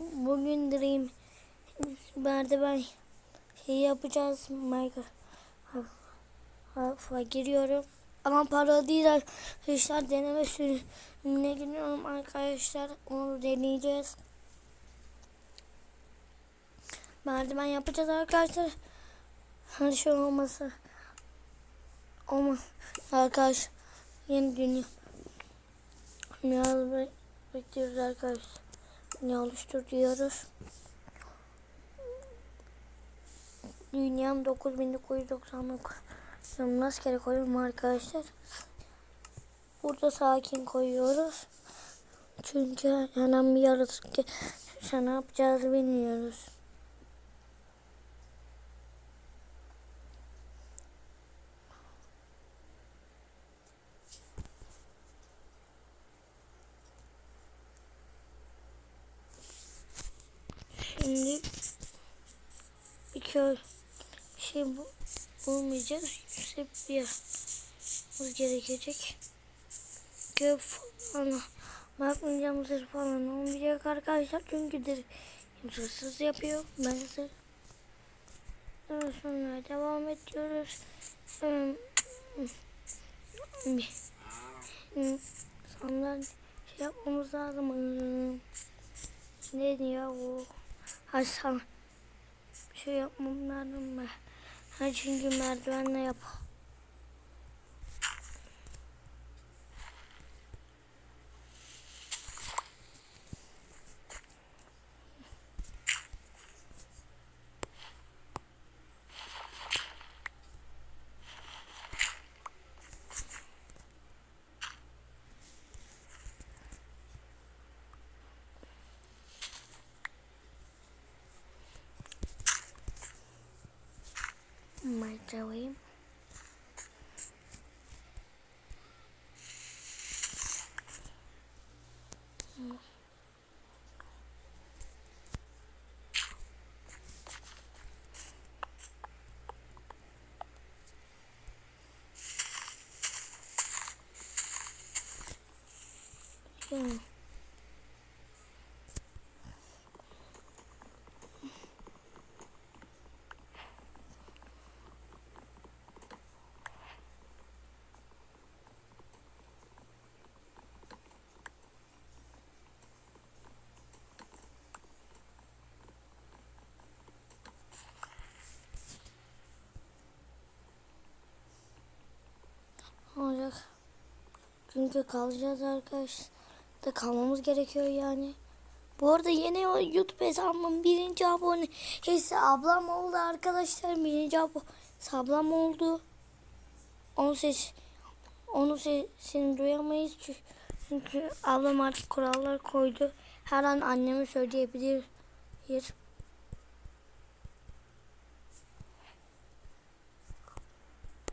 Bugün Dream merdiven şey yapacağız. Minecraft'a giriyorum. Ama para değil arkadaşlar. Deneme sürümüne giriyorum arkadaşlar. Onu deneyeceğiz. Merdiven yapacağız arkadaşlar. Her şey olması. Ama arkadaş yeni dünya. Biraz be- bekliyoruz arkadaşlar. Ne oluştur diyoruz. Dünyam 9999. Şimdi rastgele koyuyorum arkadaşlar. Burada sakin koyuyoruz. Çünkü hemen bir yaratık ki ne yapacağız bilmiyoruz. Şimdi bir köy bir şey bu, bulmayacağız. Yüksek bir yerimiz gerekecek. Köy falan bakmayacağımız falan olmayacak arkadaşlar. Çünkü de hırsız yapıyor. Ben size sonra devam ediyoruz. Sonra şey yapmamız lazım. Hmm. Neydi ya Hasan. Şey yapmam lazım mı? Ha çünkü merdivenle yap. Microwave. Hmm. Olacak. Çünkü kalacağız arkadaşlar. Da kalmamız gerekiyor yani. Bu arada yeni YouTube hesabımın birinci abone hesi ablam oldu arkadaşlar. Birinci abone ablam oldu. Onun ses onun sesini duyamayız çünkü, ablam artık kurallar koydu. Her an anneme söyleyebilir.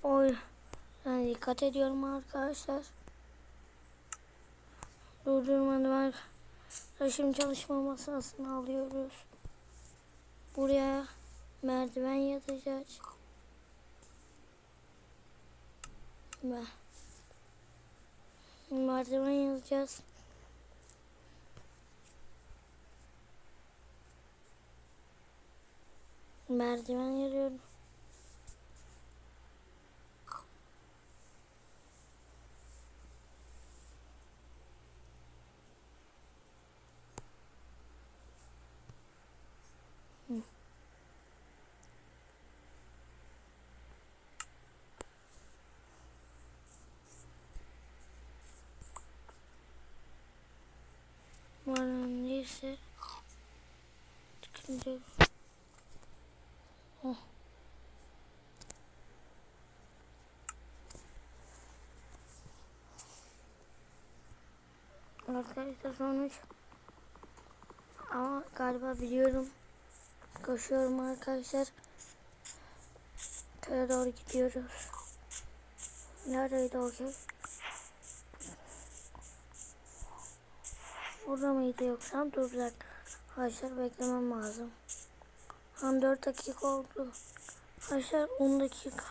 Oy. Yani dikkat ediyorum arkadaşlar. Durdurmadı var. Şimdi çalışma masasını alıyoruz. Buraya merdiven yatacağız. Ve merdiven yazacağız. Merdiven yazıyorum. Çıkınca. Oh. Arkadaşlar sonuç. Ama galiba biliyorum. Koşuyorum arkadaşlar. Köye doğru gidiyoruz. Neredeydi o köy? Burada mıydı yoksa? Dur. Arkadaşlar beklemem lazım. Han 4 dakika oldu. Arkadaşlar 10 dakika.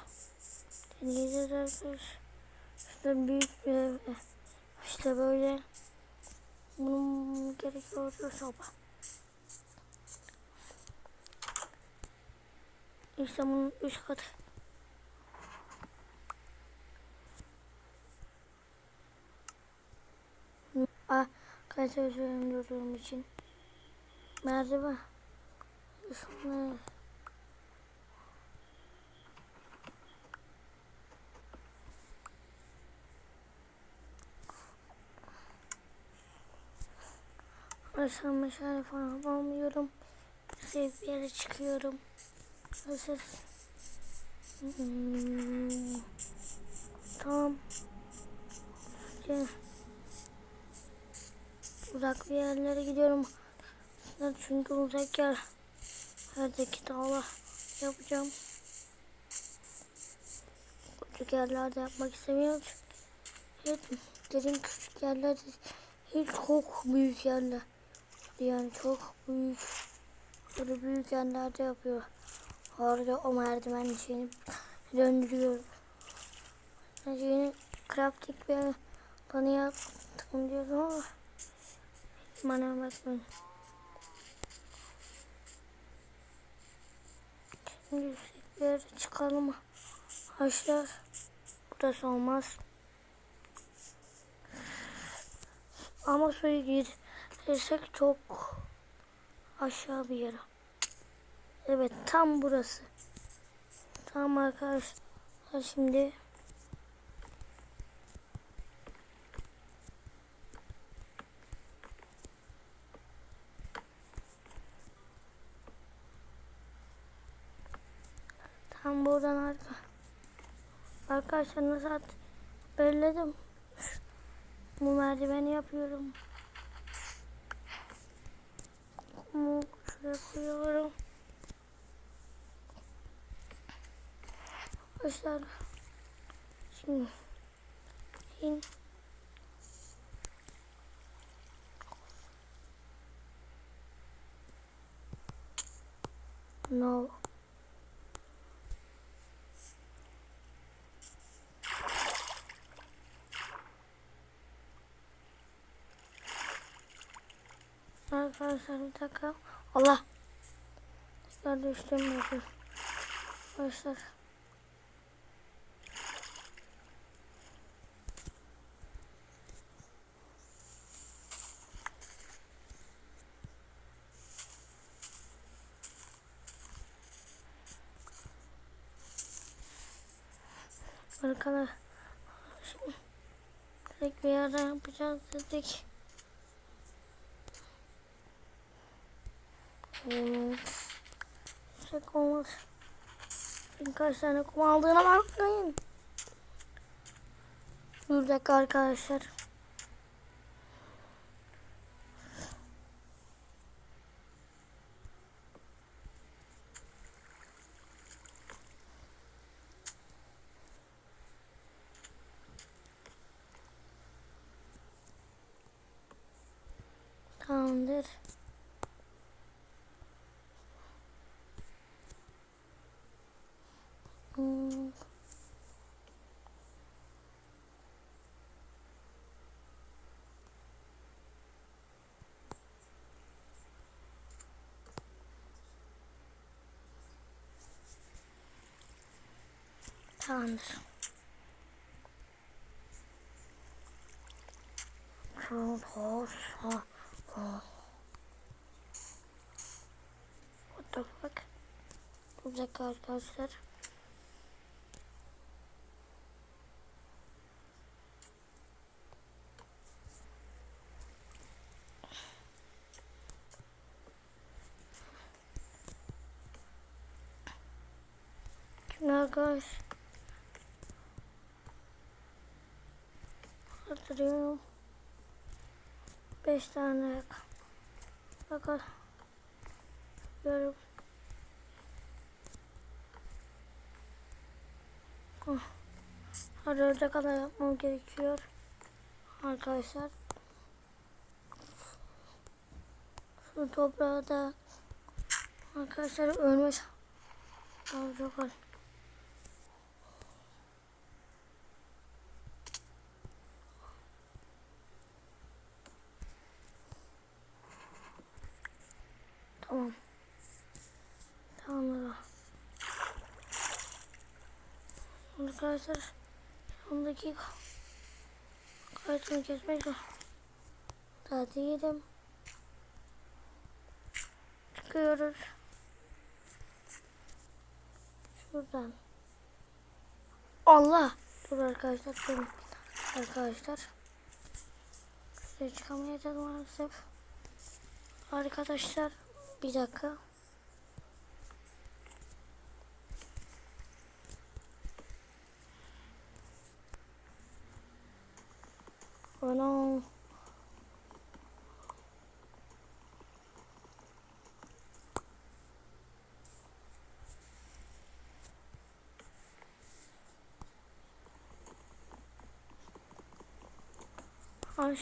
Deneyeceğiz arkadaşlar. İşte büyük bir ev. İşte böyle. Bunun gerekiyordu sopa. İşte bunun üst katı. Ah, arkadaşlar söyleyeyim durduğum için. Merdiven. Şunları. Aşağı meşale falan bulamıyorum. Safe bir yere çıkıyorum. Hazır. Hmm. Tamam. Uzak bir yerlere gidiyorum. Çünkü uzak yer. Yerdeki dağlar yapacağım. Küçük yerlerde yapmak istemiyorum. Evet, derin küçük yerlerde hiç çok büyük yerler. Yani çok büyük. Böyle büyük yerlerde yapıyor. Orada o merdiven şeyini döndürüyorum. Şeyini crafting bir bana yaptım diyordum ama bana bakmayın. Şimdi bir çıkalım. Haşlar. Burası olmaz. Ama suyu girsek çok aşağı bir yere. Evet tam burası. Tamam arkadaşlar şimdi tam buradan arka. Arkadaşlar nasıl at belledim bu merdiveni yapıyorum. Bunu şuraya koyuyorum. Arkadaşlar şimdi in. No Arkadaşlar bir dakika. Allah. Ben düştüm Arkadaşlar Arkadaşlar tek bir yerde yapacağız dedik. Tek olmaz. Birkaç tane kum aldığına bakmayın. Bir dakika arkadaşlar. Tamamdır. Tamamdır. What the fuck? Bir dakika arkadaşlar. Şimdi arkadaş. Hatırlıyorum. Beş tane yak. Bakın. Görüyorum. Oh. Hadi orada kadar yapmam gerekiyor. Arkadaşlar. Şu toprağı da arkadaşlar ölmüş. Çok var. Tamam. Tamam. Arkadaşlar. Son dakika. Kaydını kesmek zor. Daha değilim. Çıkıyoruz. Şuradan. Allah. Dur arkadaşlar. Durun. Arkadaşlar. Şuraya çıkamayacağız maalesef. Arkadaşlar. Bir dakika. Ana. Ay.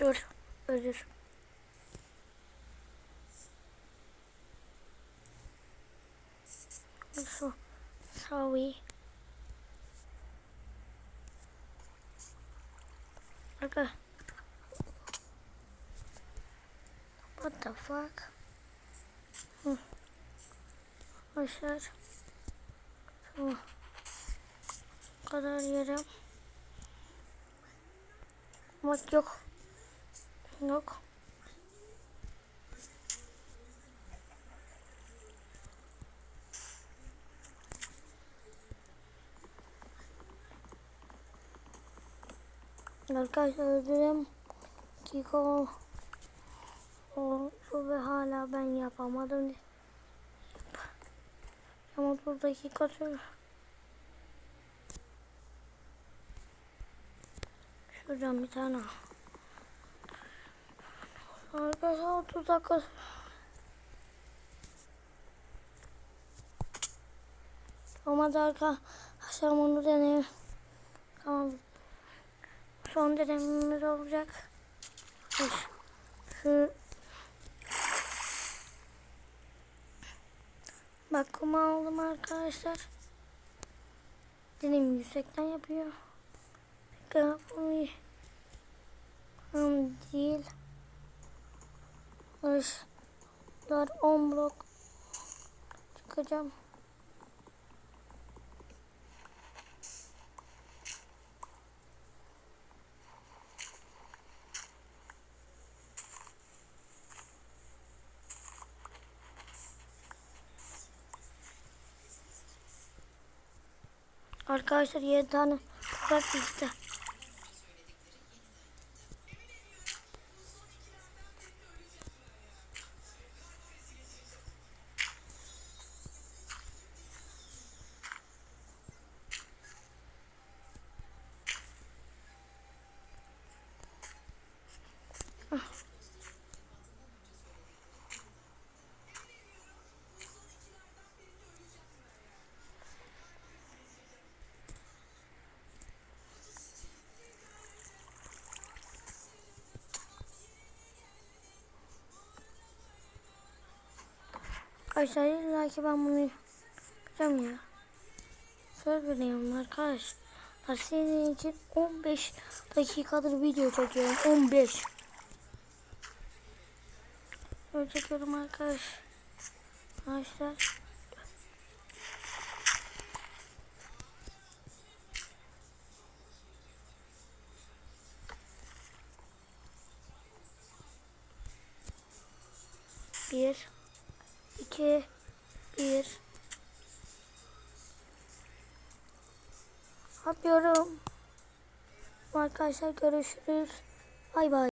Dur. Özür. So, sorry. Okay. What the fuck? Hmm. Arkadaşlar. Şu kadar yerim. Bak yok. Yok. Arkadaşlar öldürüm. Kiko o şu ve hala ben yapamadım. Ama 30 dakika sür. Şuradan bir tane. Arkadaşlar 30 dakika. Olmadı arkadaşlar bunu deneyim. Tamam. Son denememiz olacak. Şu, bakımı aldım arkadaşlar. Deneyim yüksekten yapıyor. Kapımı Hım değil. Işlar 10 blok çıkacağım. Arkadaşlar 7 tane toprak bizde. Arkadaşlar illa ki ben bunu yapacağım ya. Söz veriyorum arkadaşlar. Senin için 15 dakikadır video çekiyorum. 15. Böyle çekiyorum arkadaş. Arkadaşlar. Bir. 2 1 Atıyorum. Arkadaşlar görüşürüz. Bay bay.